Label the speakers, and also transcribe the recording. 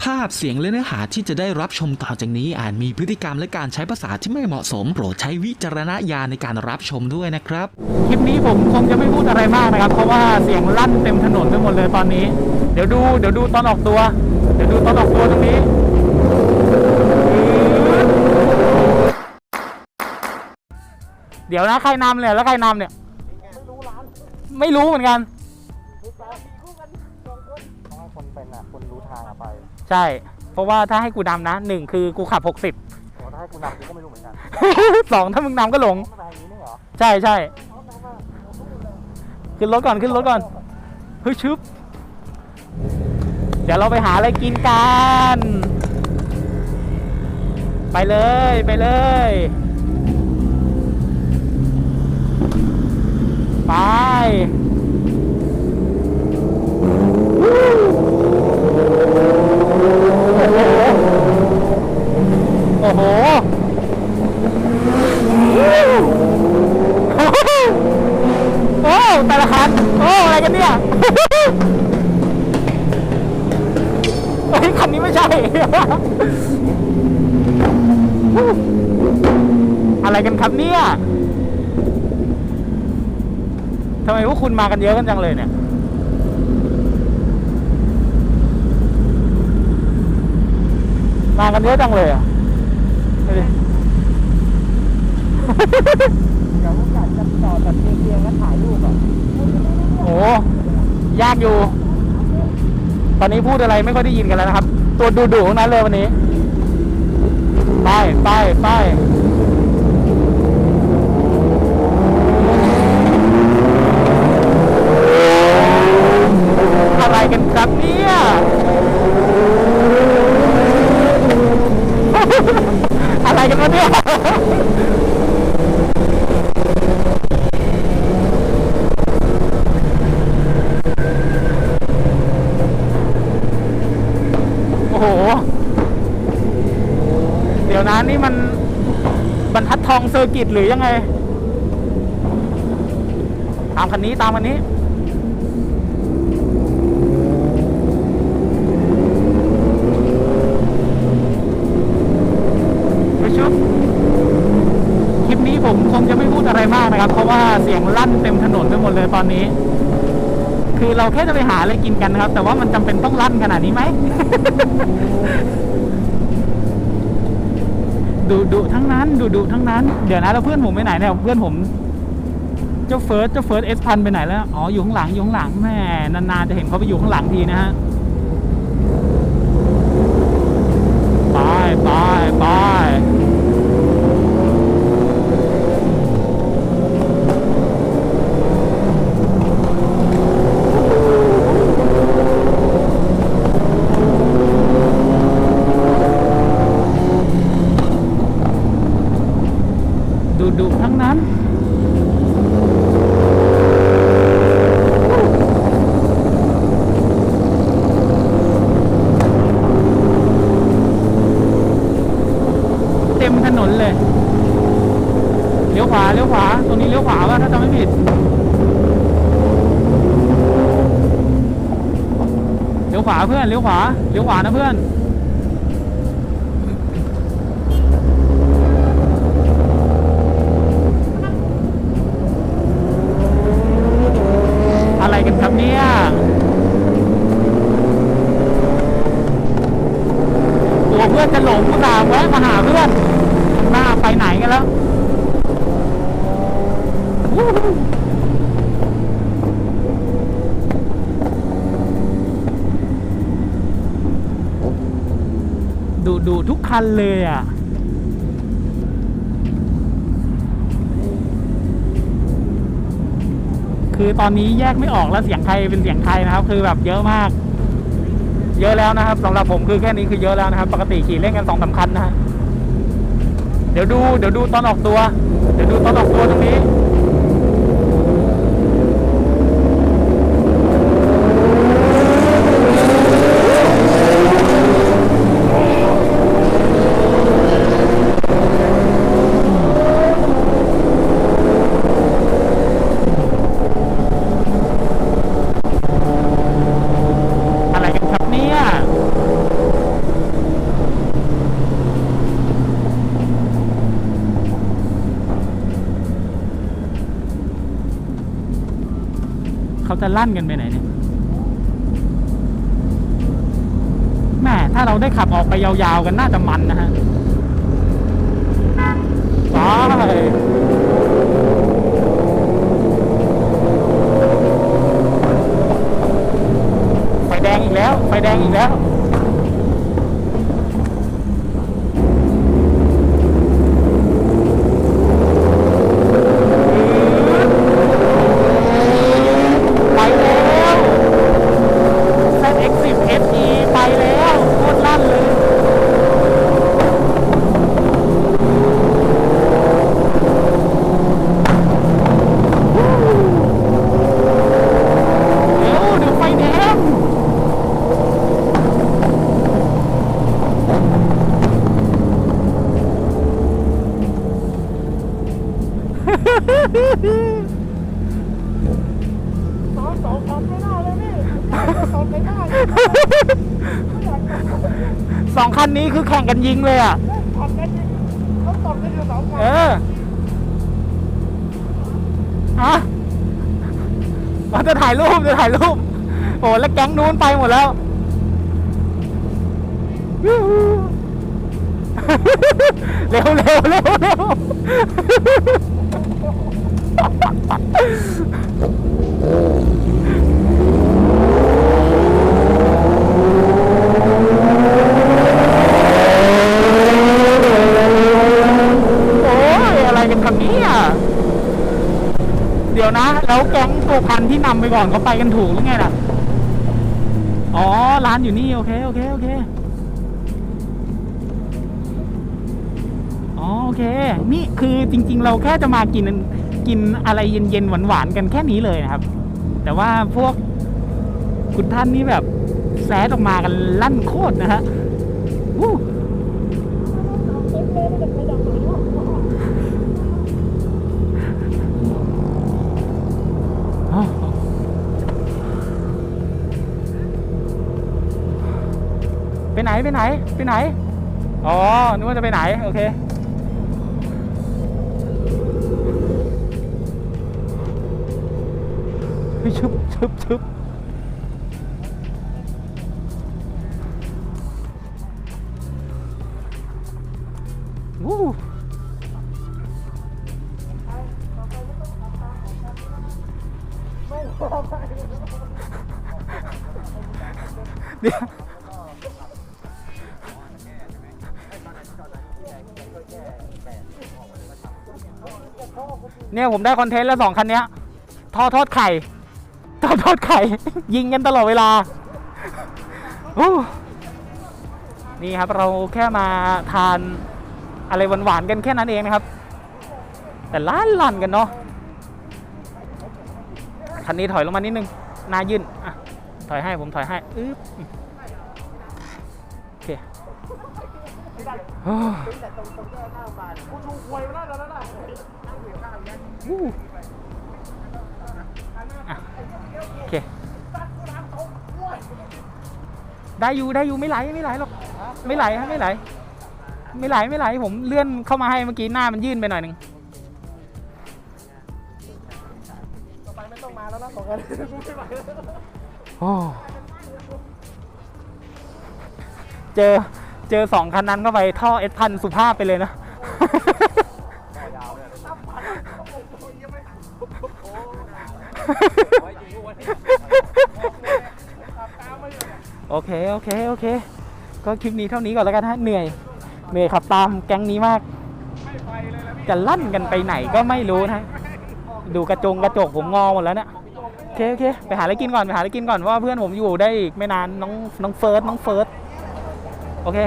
Speaker 1: ภาพเสียงและเนื้อหาที่จะได้รับชมต่อจากนี้อาจมีพฤติกรรมและการใช้ภาษาที่ไม่เหมาะสม โปรดใช้วิจารณญาณในการรับชมด้วยนะครับ
Speaker 2: คลิปนี้ผมคงจะไม่พูดอะไรมากนะครับ เพราะว่าเสียงลั่นเต็มถนนไปหมดเลยตอนนี้ เดี๋ยวดูเดี๋ยวดูตอนออกตัว เดี๋ยวดูตอนออกตัวตรงนี้ เดี๋ยวนะใครนำเนี่ยแล้วใครนำเนี่ย ไม่รู้เหมือนกัน
Speaker 3: ใช่
Speaker 2: เพราะว่าถ้าให้กูนำนะหนึ่งคือกูขับ 60
Speaker 3: โอ้ถ้าให้กูนำกูก็ไม่รู้เหมือนกัน
Speaker 2: สองถ้ามึงนำก็หลง
Speaker 3: ต้องไปทางนี้ไม่เหรอ
Speaker 2: ใช่ใช่ขึ้นรถก่อนขึ้นรถก่อนเฮ้ยชึบ เดี๋ยวเราไปหาอะไรกินกัน ไปเลยไปเลย ไป อะไรกันครับเนี่ยทำไมพวกคุณมากันเยอะกันจังเลยเนี่ย มากันเยอะจังเลยอะดูดิ
Speaker 3: เดี๋ยวผมอยากจะต่อแบบเรียงๆแล้วถ่ายรูปอะ
Speaker 2: โอ้ยากอยู่ ตอนนี้พูดอะไรไม่ค่อยได้ยินกันแล้วนะครับ ตัวดุดูๆทั้งนั้นเลยวันนี้ ไปไปไปอะไรกันครับเนี่ย อะไรกันวะเนี่ย โอ้โห เดี๋ยวนะนี่มันบรรทัดท องเซอร์กิตหรือยังไง ตามคันนี้ตามคันนี้ไปชุบคลิปนี้ผมคงจะไม่พูดอะไรมากนะครับ เพราะว่าเสียงลั่นเต็มถนนไปหมดเลยตอนนี้ คือเราแค่จะไปหาอะไรกินกันนะครับ แต่ว่ามันจำเป็นต้องลั่นขนาดนี้ไหม ดูดูทั้งนั้นดูดูทั้งนั้น เดี๋ยวนะแล้วเพื่อนผมไปไหนเนี่ยเพื่อนผมเจ้าเฟิร์สเจ้าเฟิร์สเอสพันไปไหนแล้ว อ๋ออยู่ข้างหลังอยู่ข้างหลังแม่นานๆจะเห็นเขาไปอยู่ข้างหลังทีนะฮะไปไปไป ดูดูทั้งนั้น เต็มถนนเลย เลี้ยวขวา เลี้ยวขวา ตรงนี้เลี้ยวขวาว่าถ้าจำไม่ผิด เลี้ยวขวาเพื่อน เลี้ยวขวา เลี้ยวขวานะเพื่อน อนจะหลงกูตามแวะมาหาเพื่อนหน้าไปไหนกันแล้วดูดูทุกคันเลยอะคือตอนนี้แยกไม่ออกแล้วเสียงใครเป็นเสียงใครนะครับ คือแบบเยอะมาก เยอะแล้วนะครับสำหรับผมคือแค่นี้คือเยอะแล้วนะครับ ปกติขี่เล่นกันสองสามคันนะฮะเดี๋ยวดูเดี๋ยวดูตอนออกตัว เดี๋ยวดูตอนออกตัวตรงนี้ อะไรกันครับเนี่ยาจะลั่นกันไปไหนเนี่ยแม่ถ้าเราได้ขับออกไปยาวๆกันน่าจะมันนะฮะไปไฟแดงอีกแล้ว ไฟแดงอีกแล้ว ไปแล้ว ZX10 SE ไปแล้วโคตรลั่นเลย เร็วเดี๋ยวไฟแดง
Speaker 3: สองสองทำไม่ได้เลยพี่สองไม่ได้
Speaker 2: สองคันนี้คือแข่งกันยิงเลยอะ
Speaker 3: ทำได้ยังเขาตบได้อยู่สองคน
Speaker 2: เออฮะมาจะถ่ายรูปจะถ่ายรูปโอ้แล้วแก๊งนู้นไปหมดแล้วเร็วเร็วเร็วเร็ว โอ้ยอะไรกันครับเนี่ยเดี๋ยวนะ แล้วแก๊งตัวพันที่นำไปก่อนเขาไปกันถูกหรือไงล่ะ อ๋อ ร้านอยู่นี่ โอเค โอเค โอเค อ๋อโอเค นี่คือจริง ๆ เราแค่จะมากินกินอะไรเย็นๆหวานๆกันแค่นี้เลยนะครับ แต่ว่าพวกคุณท่านนี่แบบแซดออกมากันลั่นโคตรนะฮะวู้ไปไหนไปไหนไปไหน อ๋อนึกว่าจะไปไหน โอเค บชึบชึบวู้เดี๋ยวเนี่ยผมได้คอนเทนต์แล้วสองคันเนี้ย ทอทอดไข่ ทอดทอดไข่ ยิงกันตลอดเวลาโอ้นี่ครับเราแค่มาทานอะไรหวานๆกันแค่นั้นเองนะครับ แต่ล้านลันกันเนาะคันนี้ถอยลงมานิดนึงหนายื่นอะถอยให้ผมถอยให้อึ๊บโอเคโอ้ โอเค ได้อยู่ได้อยู่ไม่ไหลไม่ไหลหรอกไม่ไหลฮะไม่ไหล ไม่ไหลไม่ไหลผมเลื่อนเข้ามาให้เมื่อกี้หน้ามันยื่นไปหน่อยหนึ่ง
Speaker 3: ต่อไปไม่ต้องมาแล้วนะสองคนไม่ไหวแล้ว
Speaker 2: โอ้เจอเจอสองคันนั้นเข้าไปท่อเอสพันสุภาพไปเลยนะ โอเค โอเค โอเค ก็คลิปนี้เท่านี้ก่อนแล้วกันฮะ เหนื่อย เหนื่อยขับตามแก๊งนี้มาก จะลั่นกันไปไหนก็ไม่รู้นะ ดูกระจงกระจกผมงอหมดแล้วเนี่ยโอเค โอเค ไปหาอะไรกินก่อน ไปหาอะไรกินก่อนว่าเพื่อนผมอยู่ได้อีกไม่นาน น้อง น้องเฟิร์ส น้องเฟิร์ส โอเค